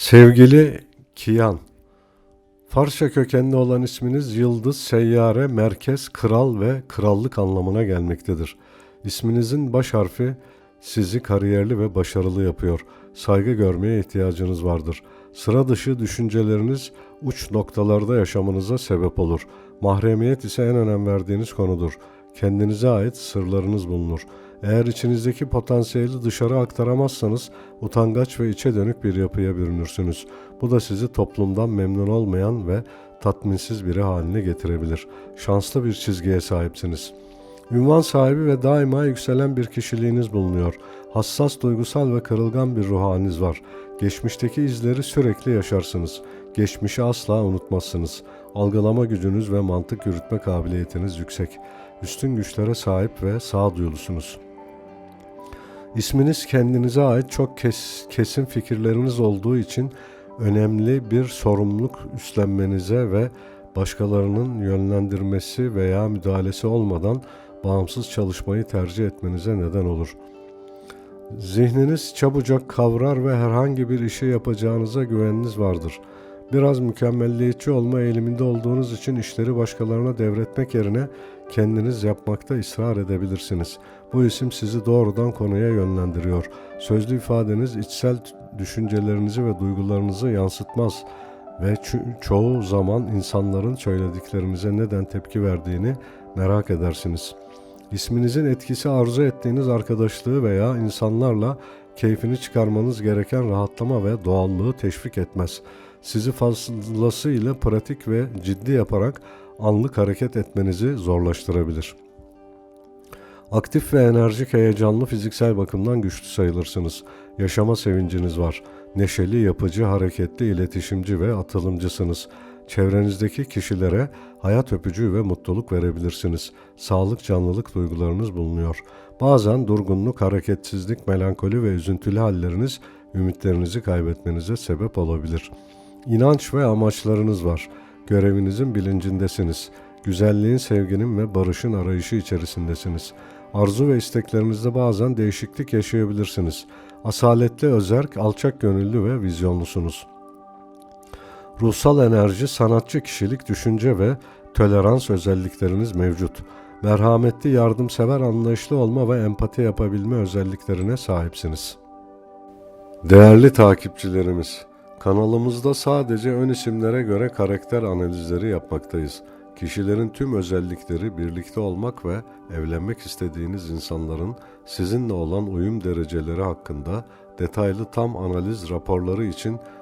Sevgili Kiyan, Farsça kökenli olan isminiz yıldız, seyyare, merkez, kral ve krallık anlamına gelmektedir. İsminizin baş harfi sizi kariyerli ve başarılı yapıyor. Saygı görmeye ihtiyacınız vardır. Sıra dışı düşünceleriniz uç noktalarda yaşamanıza sebep olur. Mahremiyet ise en önem verdiğiniz konudur. Kendinize ait sırlarınız bulunur. Eğer içinizdeki potansiyeli dışarı aktaramazsanız utangaç ve içe dönük bir yapıya bürünürsünüz. Bu da sizi toplumdan memnun olmayan ve tatminsiz biri haline getirebilir. Şanslı bir çizgiye sahipsiniz. Ünvan sahibi ve daima yükselen bir kişiliğiniz bulunuyor. Hassas, duygusal ve kırılgan bir ruh haliniz var. Geçmişteki izleri sürekli yaşarsınız. Geçmişi asla unutmazsınız. Algılama gücünüz ve mantık yürütme kabiliyetiniz yüksek. Üstün güçlere sahip ve sağduyulusunuz. İsminiz kendinize ait çok kes, kesin fikirleriniz olduğu için önemli bir sorumluluk üstlenmenize ve başkalarının yönlendirmesi veya müdahalesi olmadan bağımsız çalışmayı tercih etmenize neden olur. Zihniniz çabucak kavrar ve herhangi bir işi yapacağınıza güveniniz vardır. Biraz mükemmelliyetçi olma eğiliminde olduğunuz için işleri başkalarına devretmek yerine kendiniz yapmakta ısrar edebilirsiniz. Bu isim sizi doğrudan konuya yönlendiriyor. Sözlü ifadeniz içsel düşüncelerinizi ve duygularınızı yansıtmaz ve ço- çoğu zaman insanların söylediklerinize neden tepki verdiğini merak edersiniz. İsminizin etkisi arzu ettiğiniz arkadaşlığı veya insanlarla keyfini çıkarmanız gereken rahatlama ve doğallığı teşvik etmez. Sizi fazlasıyla pratik ve ciddi yaparak anlık hareket etmenizi zorlaştırabilir. Aktif ve enerjik, heyecanlı, fiziksel bakımdan güçlü sayılırsınız. Yaşama sevinciniz var. Neşeli, yapıcı, hareketli, iletişimci ve atılımcısınız. Çevrenizdeki kişilere hayat öpücüğü ve mutluluk verebilirsiniz. Sağlık, canlılık duygularınız bulunuyor. Bazen durgunluk, hareketsizlik, melankoli ve üzüntülü halleriniz ümitlerinizi kaybetmenize sebep olabilir. İnanç ve amaçlarınız var. Görevinizin bilincindesiniz. Güzelliğin, sevginin ve barışın arayışı içerisindesiniz. Arzu ve isteklerinizde bazen değişiklik yaşayabilirsiniz. Asaletli, özerk, alçak gönüllü ve vizyonlusunuz. Ruhsal enerji, sanatçı kişilik, düşünce ve tolerans özellikleriniz mevcut. Merhametli, yardımsever, anlayışlı olma ve empati yapabilme özelliklerine sahipsiniz. Değerli takipçilerimiz, kanalımızda sadece ön isimlere göre karakter analizleri yapmaktayız. Kişilerin tüm özellikleri birlikte olmak ve evlenmek istediğiniz insanların sizinle olan uyum dereceleri hakkında detaylı tam analiz raporları için